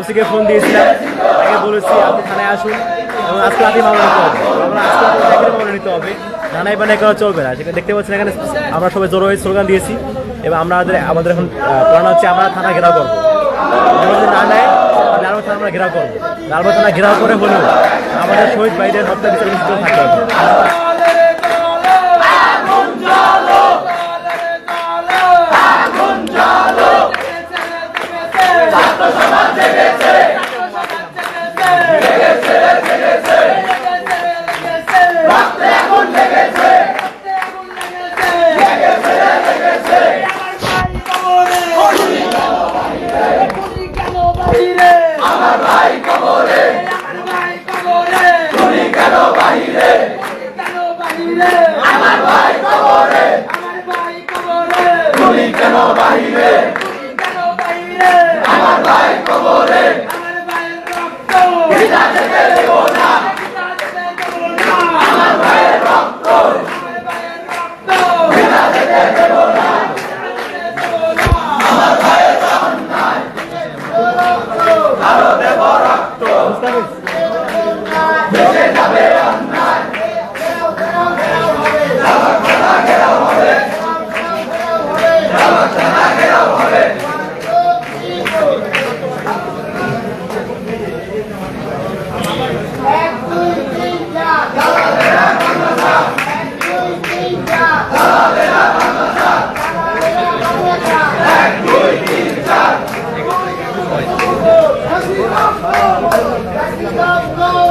ওসিকে phone দিয়েছিলাম। তাকে বলেছি, আপনি থানায় আসুন এবং আজকে রাতে মামলা নিতে হবে। মামলা নিতে হবে। থানায় বানায় করা চলবে না। সেখানে দেখতে পাচ্ছেন এখানে আমরা সবাই জড়ো হয়ে স্লোগান দিয়েছি। এবং আমরা আমাদের আমাদের এখন প্ল্যান হচ্ছে আমরা থানা ঘেরাও করব। না নেয় লালবাগ থানা আমরা ঘেরাও করব। লালবাগ থানা ঘেরাও করে হলেও আমাদের শহীদ ভাইদের হত্যা বিচার থাকতে হবে। কবরে ভাই কবরে তুমি কেন বাহিরে? কেন বাহিরে আমার ভাই কবরে। আমার ভাই কবরে তুমি কেন বাহিরে? কেন বাহিরে আমার ভাই কবরে। আমার ভাই রক্ত। আমার ভাই রক্ত আমার ভাই রক্ত। Gustavo. Go, go!